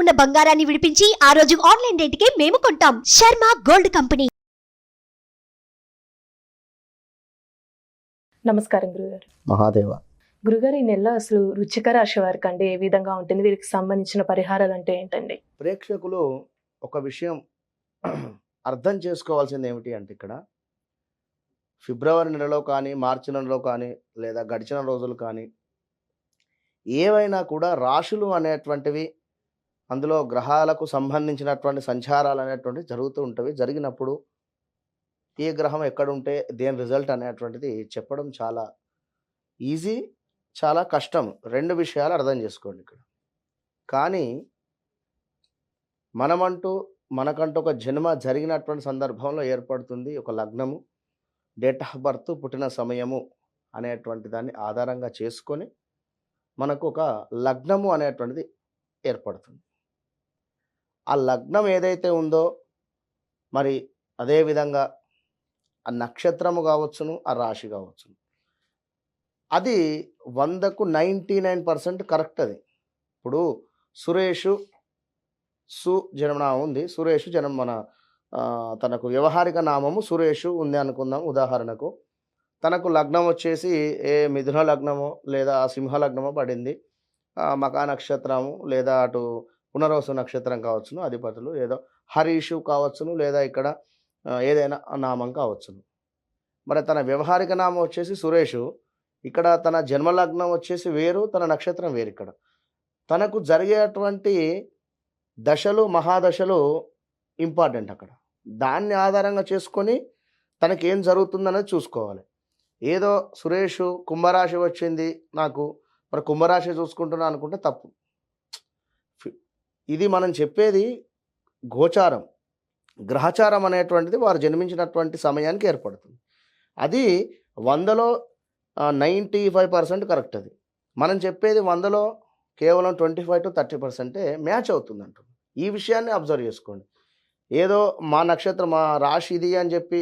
ఉన్న బంగారాన్ని విడిపించి ఆ రోజు ఆన్లైన్ రేటుకే మేము కొంటాం. Sharma gold company. నమస్కారం గురుగారు. మహాదేవ. గురుగారు ఈ నెల అసలు రుచిక రాశి వారికి అంటే ఏ విధంగా ఉంటుంది? వీరికి సంబంధించిన పరిహారాలు అంటే ఏంటండి? ప్రేక్షకులు ఒక విషయం అర్థం చేసుకోవాల్సింది ఏమిటి అంటే ఇక్కడ ఫిబ్రవరి నెలలో కానీ మార్చి నెలలో కానీ లేదా గడిచిన రోజులు కానీ ఏవైనా కూడా రాశులు అనేటువంటివి అందులో గ్రహాలకు సంబంధించినటువంటి సంచారాలు అనేటువంటివి జరుగుతూ ఉంటవి. జరిగినప్పుడు ఏ గ్రహం ఎక్కడుంటే దేని రిజల్ట్ అనేటువంటిది చెప్పడం చాలా ఈజీ చాలా కష్టం. రెండు విషయాలు అర్థం చేసుకోండి ఇక్కడ. కానీ మనమంటూ మనకంటూ ఒక జన్మ జరిగినటువంటి సందర్భంలో ఏర్పడుతుంది ఒక లగ్నము. డేట్ ఆఫ్ బర్త్ పుట్టిన సమయము అనేటువంటి దాన్ని ఆధారంగా చేసుకొని మనకు ఒక లగ్నము అనేటువంటిది ఏర్పడుతుంది. ఆ లగ్నం ఏదైతే ఉందో మరి అదేవిధంగా ఆ నక్షత్రము కావచ్చును ఆ రాశి కావచ్చును. అది వందకు నైంటీ నైన్ పర్సెంట్ కరెక్ట్ అది. ఇప్పుడు సురేషు సు జన్మనామం ఉంది. సురేషు జన్మ మన తనకు వ్యవహారిక నామము సురేషు ఉంది అనుకుందాం ఉదాహరణకు. తనకు లగ్నం వచ్చేసి ఏ మిథున లగ్నమో లేదా సింహ లగ్నమో పడింది. ఆ, మకా నక్షత్రము లేదా అటు పునర్వసు నక్షత్రం కావచ్చును అధిపతులు ఏదో హరీషు కావచ్చును లేదా ఇక్కడ ఏదైనా నామం కావచ్చును. మరి తన వ్యవహారిక నామం వచ్చేసి సురేషు ఇక్కడ తన జన్మలగ్నం వచ్చేసి వేరు తన నక్షత్రం వేరు ఇక్కడ. తనకు జరిగేటువంటి దశలు మహాదశలు ఇంపార్టెంట్ అక్కడ. దాన్ని ఆధారంగా చేసుకొని తనకి ఏం జరుగుతుందనేది చూసుకోవాలి. ఏదో సురేష్ కుంభరాశి వచ్చింది నాకు మరి కుంభరాశి చూసుకుంటున్నా అనుకుంటే తప్పు. ఇది మనం చెప్పేది గోచారం. గ్రహచారం అనేటువంటిది వారు జన్మించినటువంటి సమయానికి ఏర్పడుతుంది. అది వందలో నైంటీ ఫైవ్ పర్సెంట్ కరెక్ట్ అది. మనం చెప్పేది వందలో కేవలం ట్వంటీ ఫైవ్ టు థర్టీ పర్సెంటే మ్యాచ్ అవుతుంది అంటుంది ఈ విషయాన్ని అబ్జర్వ్ చేసుకోండి. ఏదో మా నక్షత్రం మా రాశి ఇది అని చెప్పి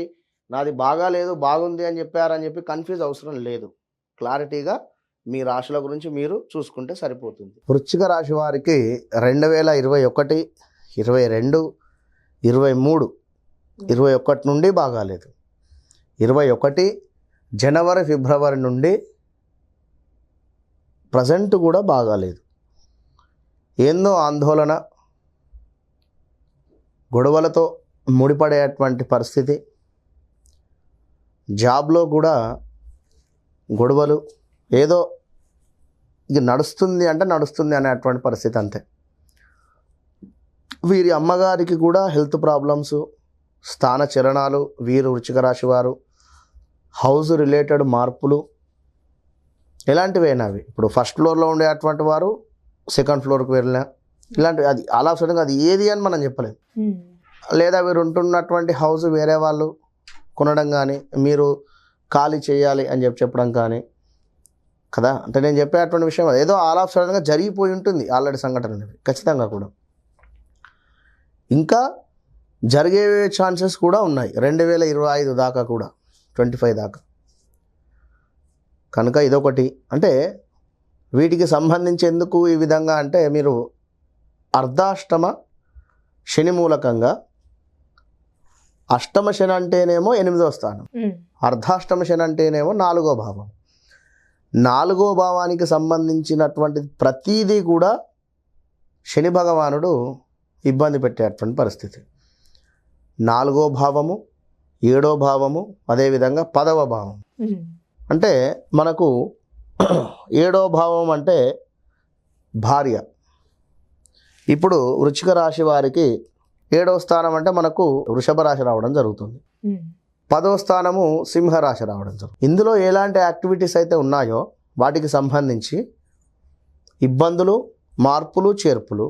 నాది బాగా లేదు బాగుంది అని చెప్పారని చెప్పి కన్ఫ్యూజ్ అవసరం లేదు. క్లారిటీగా మీ రాశుల గురించి మీరు చూసుకుంటే సరిపోతుంది. వృశ్చిక రాశి వారికి రెండు వేల ఇరవై ఒకటి ఇరవై రెండు ఇరవై మూడు ఇరవై ఒకటి నుండి బాగాలేదు. ఇరవై ఒకటి జనవరి ఫిబ్రవరి నుండి ప్రజెంట్ కూడా బాగాలేదు. ఏందో ఆందోళన గొడవలతో ముడిపడేటువంటి పరిస్థితి. జాబ్లో కూడా గొడవలు ఏదో ఇది నడుస్తుంది అంటే నడుస్తుంది అనేటువంటి పరిస్థితి అంతే. వీరి అమ్మగారికి కూడా హెల్త్ ప్రాబ్లమ్స్ స్థాన చలనాలు వీరు వృచ్చిక రాశి వారు హౌస్ రిలేటెడ్ మార్పులు ఎలాంటివైనా అవి. ఇప్పుడు ఫస్ట్ ఫ్లోర్లో ఉండేటువంటి వారు సెకండ్ ఫ్లోర్కి వెళ్ళినా ఇలాంటివి అది అలా సడన్గా అది ఏది అని మనం చెప్పలేం. లేదా వీరు ఉంటున్నటువంటి హౌస్ వేరే వాళ్ళు కొనడం కానీ మీరు ఖాళీ చేయాలి అని చెప్పి చెప్పడం కానీ కదా? అంటే నేను చెప్పేటువంటి విషయం అది. ఏదో ఆల్ ఆఫ్ సడన్గా జరిగిపోయి ఉంటుంది ఆల్రెడీ సంఘటన అనేవి ఖచ్చితంగా కూడా. ఇంకా జరిగే ఛాన్సెస్ కూడా ఉన్నాయి. రెండు వేల ఇరవై ఐదు దాకా కూడా. ట్వంటీ ఫైవ్ దాకా. కనుక ఇదొకటి. అంటే వీటికి సంబంధించి ఎందుకు ఈ విధంగా అంటే మీరు అర్ధాష్టమ శని మూలకంగా అష్టమ శని అంటేనేమో ఎనిమిదో స్థానం. అర్ధాష్టమ శని అంటేనేమో నాలుగో భావం. నాలుగో భావానికి సంబంధించినటువంటి ప్రతీదీ కూడా శని భగవానుడు ఇబ్బంది పెట్టేటువంటి పరిస్థితి. నాలుగో భావము ఏడో భావము అదేవిధంగా పదవ భావం. అంటే మనకు ఏడో భావం అంటే భార్య. ఇప్పుడు వృచ్చిక రాశి వారికి ఏడవ స్థానం అంటే మనకు వృషభ రాశి రావడం జరుగుతుంది. పదో స్థానము సింహరాశి రావడం జరుగుతుంది ఇందులో ఎలాంటి యాక్టివిటీస్ అయితే ఉన్నాయో వాటికి సంబంధించి ఇబ్బందులు మార్పులు చేర్పులు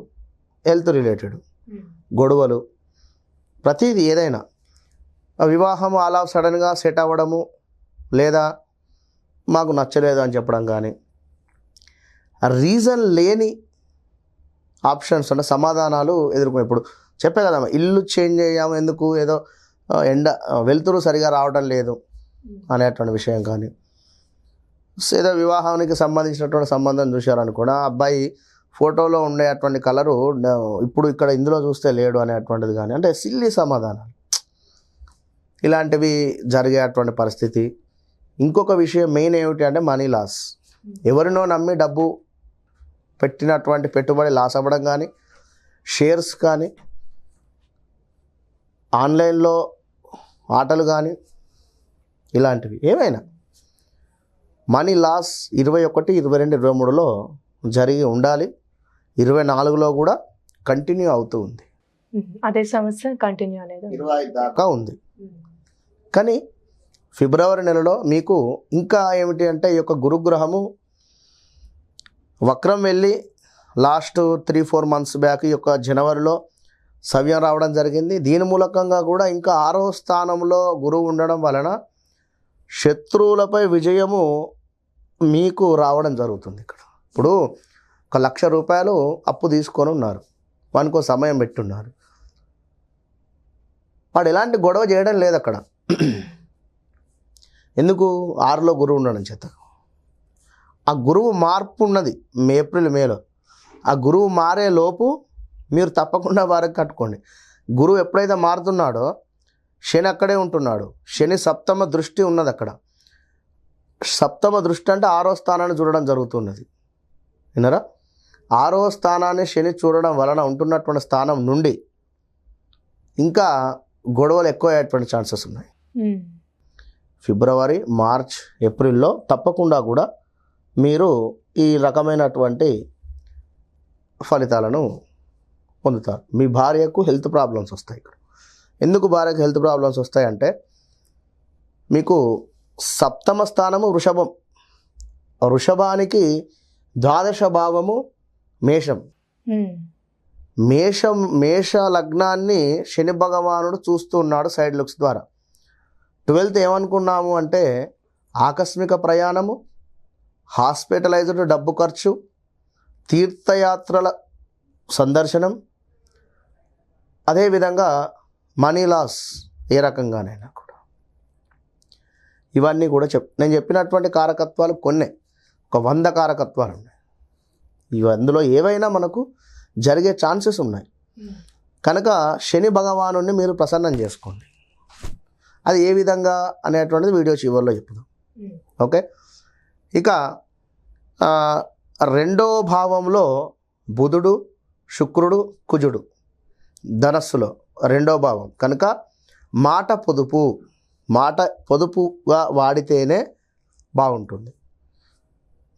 హెల్త్ రిలేటెడ్ గొడవలు ప్రతిదీ ఏదైనా. వివాహం అలా సడన్గా సెట్ అవ్వడము లేదా మాకు నచ్చలేదు అని చెప్పడం కానీ రీజన్ లేని ఆప్షన్స్ అంటే సమాధానాలు ఎదుర్కొనే ఇప్పుడు చెప్పే కదా ఇల్లు చేంజ్ అయ్యాము ఎందుకు? ఏదో ఎండ వెలుతురు సరిగా రావడం లేదు అనేటువంటి విషయం కానీ. ఏదో వివాహానికి సంబంధించినటువంటి సంబంధం చూశారని కూడా అబ్బాయి ఫోటోలో ఉండేటువంటి కలరు ఇప్పుడు ఇక్కడ ఇందులో చూస్తే లేడు అనేటువంటిది కానీ అంటే సిల్లి సమాధానాలు. ఇలాంటివి జరిగేటువంటి పరిస్థితి. ఇంకొక విషయం మెయిన్ ఏమిటి అంటే మనీ లాస్. ఎవరినో నమ్మి డబ్బు పెట్టినటువంటి పెట్టుబడి లాస్ అవ్వడం కానీ షేర్స్ కానీ ఆన్లైన్లో ఆటలు కానీ ఇలాంటివి. ఏమైనా? మనీ లాస్ ఇరవై ఒకటి ఇరవై రెండు ఇరవై మూడులో జరిగి ఉండాలి. ఇరవై నాలుగులో కూడా కంటిన్యూ అవుతూ ఉంది. అదే సమస్య కంటిన్యూ అనేది. ఇరవై ఐదు దాకా ఉంది. కానీ ఫిబ్రవరి నెలలో మీకు ఇంకా ఏమిటి అంటే ఈ యొక్క గురుగ్రహము వక్రం వెళ్ళి last three four months back ఈ యొక్క జనవరిలో సవ్యం రావడం జరిగింది. దీని మూలకంగా కూడా ఇంకా ఆరో స్థానంలో గురువు ఉండడం వలన శత్రువులపై విజయము మీకు రావడం జరుగుతుంది ఇక్కడ. ఇప్పుడు ఒక లక్ష రూపాయలు అప్పు తీసుకొని ఉన్నారు. వానికి ఒక సమయం పెట్టున్నారు. వాడు ఎలాంటి గొడవ చేయడం లేదు అక్కడ. ఎందుకు? ఆరులో గురువు ఉండడం చేత. ఆ గురువు మార్పు ఉన్నది. ఏప్రిల్ మేలో. ఆ గురువు మారే లోపు మీరు తప్పకుండా వారికి కట్టుకోండి. గురువు ఎప్పుడైతే మారుతున్నాడో శని అక్కడే ఉంటున్నాడు. శని సప్తమ దృష్టి ఉన్నది అక్కడ. సప్తమ దృష్టి అంటే ఆరో స్థానాన్ని చూడడం జరుగుతున్నది. విన్నారా? ఆరో స్థానాన్ని శని చూడడం వలన ఉంటున్నటువంటి స్థానం నుండి ఇంకా గొడవలు ఎక్కువ అయ్యేటువంటి ఛాన్సెస్ ఉన్నాయి. ఫిబ్రవరి మార్చ్ ఏప్రిల్లో తప్పకుండా కూడా మీరు ఈ రకమైనటువంటి ఫలితాలను పొందుతారు. మీ భార్యకు హెల్త్ ప్రాబ్లమ్స్ వస్తాయి ఇక్కడ. ఎందుకు భార్యకు హెల్త్ ప్రాబ్లమ్స్ వస్తాయంటే మీకు సప్తమ స్థానము వృషభం. వృషభానికి ద్వాదశ భావము మేషం. మేషం మేష లగ్నాన్ని శని భగవానుడు చూస్తూ ఉన్నాడు సైడ్ లుక్స్ ద్వారా. ట్వెల్త్ ఏమనుకున్నాము అంటే ఆకస్మిక ప్రయాణము హాస్పిటలైజ్డ్ డబ్బు ఖర్చు తీర్థయాత్రల సందర్శనం అదేవిధంగా మనీ లాస్ ఏ రకంగానైనా కూడా. ఇవన్నీ కూడా చెప్ నేను చెప్పినటువంటి కారకత్వాలు కొన్ని. ఒక వంద కారకత్వాలు ఉన్నాయి. ఇవి అందులో ఏవైనా మనకు జరిగే ఛాన్సెస్ ఉన్నాయి. కనుక శని భగవాను మీరు ప్రసన్నం చేసుకోండి. అది ఏ విధంగా అనేటువంటిది వీడియో చివరిలో చెప్పుదాం ఓకే? ఇక రెండో భావంలో బుధుడు శుక్రుడు కుజుడు. ధనస్సులో రెండో భావం. కనుక మాట పొదుపు మాట పొదుపుగా వాడితేనే బాగుంటుంది.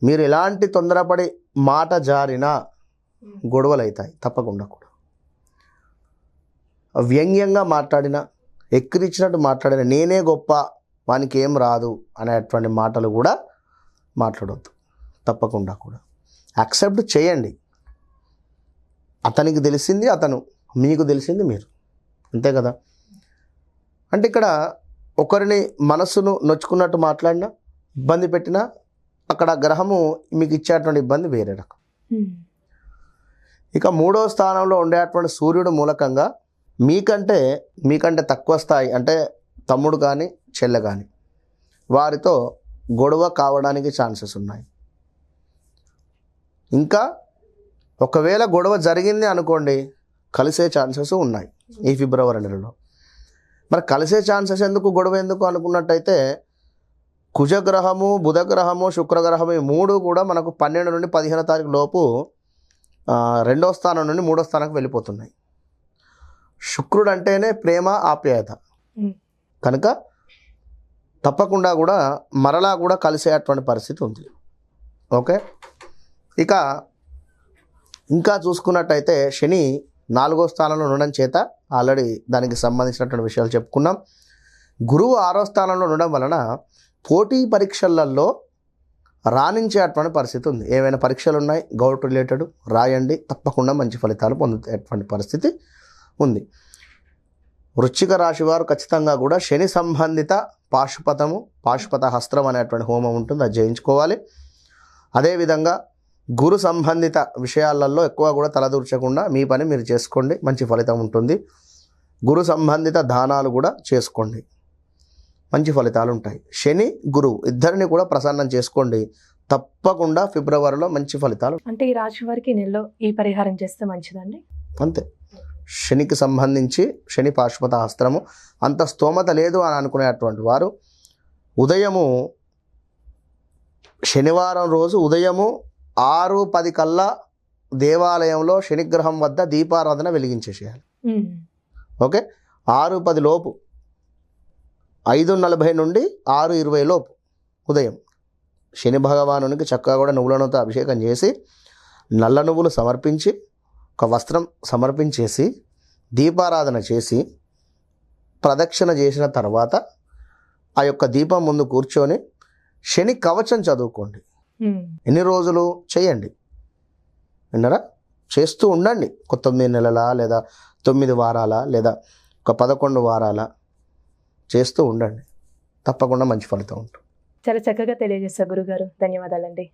మీరు ఎలాంటి తొందరపడి మాట జారినా గొడవలు అవుతాయి తప్పకుండా కూడా. వ్యంగ్యంగా మాట్లాడిన ఎక్కిరిచ్చినట్టు మాట్లాడిన నేనే గొప్ప వానికి ఏం రాదు అనేటువంటి మాటలు కూడా మాట్లాడవద్దు తప్పకుండా కూడా. యాక్సెప్ట్ చేయండి. అతనికి తెలిసింది అతను మీకు తెలిసింది మీరు. అంతే కదా? అంటే ఇక్కడ ఒకరిని మనస్సును నొచ్చుకున్నట్టు మాట్లాడినా ఇబ్బంది పెట్టినా అక్కడ గ్రహము మీకు ఇచ్చేటువంటి ఇబ్బంది వేరే రకం. ఇక మూడో స్థానంలో ఉండేటువంటి సూర్యుడు మూలకంగా మీకంటే మీకంటే తక్కువ స్థాయి అంటే తమ్ముడు కానీ చెల్లె కానీ వారితో గొడవ కావడానికి ఛాన్సెస్ ఉన్నాయి. ఇంకా ఒకవేళ గొడవ జరిగింది అనుకోండి కలిసే ఛాన్సెస్ ఉన్నాయి ఈ ఫిబ్రవరి నెలలో. మరి కలిసే ఛాన్సెస్ ఎందుకు గొడవ ఎందుకు అనుకున్నట్టయితే కుజగ్రహము బుధగ్రహము శుక్రగ్రహము ఈ మూడు కూడా మనకు పన్నెండు నుండి పదిహేనో తారీఖు లోపు రెండో స్థానం నుండి మూడో స్థానానికి వెళ్ళిపోతున్నాయి. శుక్రుడు అంటేనే ప్రేమ ఆప్యాయత. కనుక తప్పకుండా కూడా మరలా కూడా కలిసేటువంటి పరిస్థితి ఉంది. ఓకే? ఇక ఇంకా చూసుకున్నట్టయితే శని నాలుగో స్థానంలో ఉండడం చేత ఆల్రెడీ దానికి సంబంధించినటువంటి విషయాలు చెప్పుకున్నాం. గురువు ఆరో స్థానంలో ఉండడం వలన పోటీ పరీక్షలలో రాణించేటువంటి పరిస్థితి ఉంది. ఏవైనా పరీక్షలు ఉన్నాయి? గౌట్ రిలేటెడ్ రాయండి. తప్పకుండా మంచి ఫలితాలు పొందేటువంటి పరిస్థితి ఉంది. వృశ్చిక రాశి వారు ఖచ్చితంగా కూడా శని సంబంధిత పాశుపతము పాశుపత హస్త్రం అనేటువంటి హోమం ఉంటుంది. అది చేయించుకోవాలి అదేవిధంగా గురు సంబంధిత విషయాలలో ఎక్కువ కూడా తలదూర్చకుండా మీ పని మీరు చేసుకోండి మంచి ఫలితం ఉంటుంది. గురు సంబంధిత దానాలు కూడా చేసుకోండి. మంచి ఫలితాలు ఉంటాయి. శని గురువు ఇద్దరిని కూడా ప్రసన్నం చేసుకోండి. తప్పకుండా ఫిబ్రవరిలో మంచి ఫలితాలు. అంటే ఈ రాశి వారికి నెలలో ఈ పరిహారం చేస్తే మంచిదండి? అంతే. శనికి సంబంధించి శని పాశుపత హస్త్రము అంత స్తోమత లేదు అని అనుకునేటువంటి వారు ఉదయము శనివారం రోజు ఉదయము ఆరు పది కల్లా దేవాలయంలో శనిగ్రహం వద్ద దీపారాధన వెలిగించేసేయాలి. ఓకే? ఆరు పది లోపు. ఐదు నలభై నుండి ఆరు ఇరవై లోపు. ఉదయం. శని భగవానునికి చక్కగా కూడా నువ్వులనుతో అభిషేకం చేసి నల్ల నువ్వులు సమర్పించి ఒక వస్త్రం సమర్పించేసి దీపారాధన చేసి ప్రదక్షిణ చేసిన తర్వాత ఆ యొక్క దీపం ముందు కూర్చొని శని కవచం చదువుకోండి. ఎన్ని రోజులు చేయండి? విన్నారా? చేస్తూ ఉండండి. ఒక తొమ్మిది నెలల లేదా తొమ్మిది వారాల లేదా ఒక పదకొండు వారాల చేస్తూ ఉండండి. తప్పకుండా మంచి ఫలితం ఉంటుంది. చాలా చక్కగా తెలియజేస్తారు గురుగారు. ధన్యవాదాలండి.